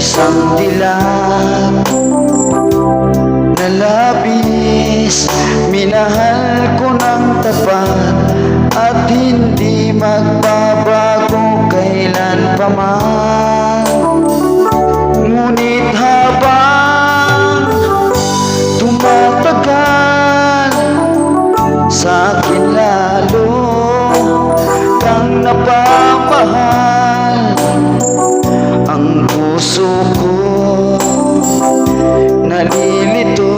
isang dilag na labis. Minahal ko ng tapat at hindi magbabago kailan pa man. Ngunit habang tumatagal sa akin lalo kang napapahal puso ko. Nalilito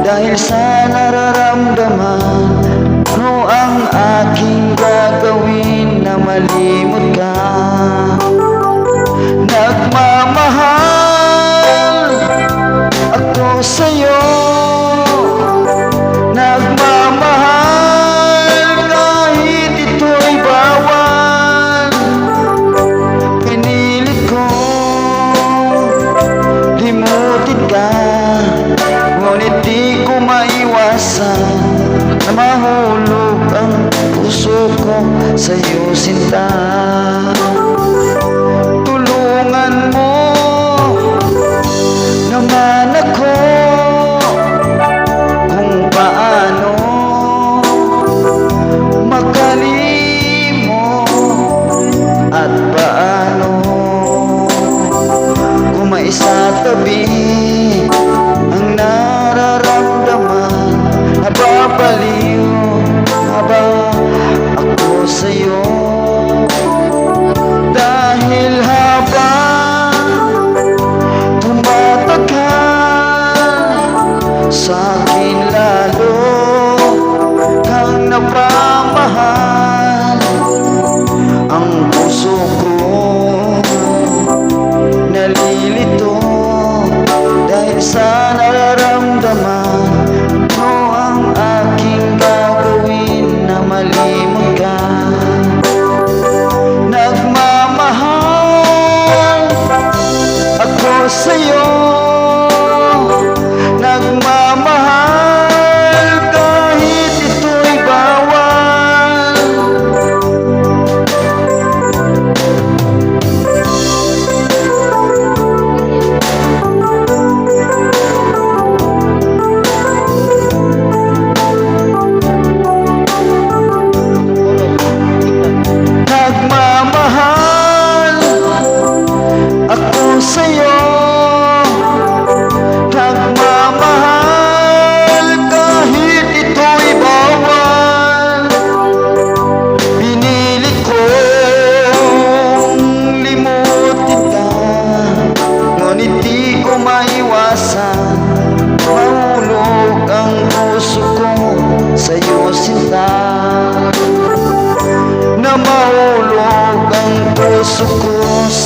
dahil sa nararamdaman. sa'yo sinta. Tulungan mo naman ako Kung paano makalimot At paano Kung may kumaisa tabi só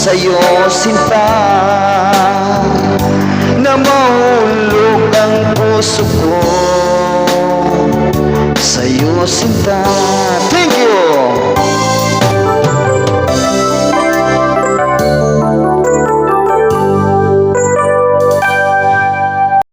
sa'yo sinta. Na mahulog ang puso ko. Sa Sa'yo sinta. Thank you!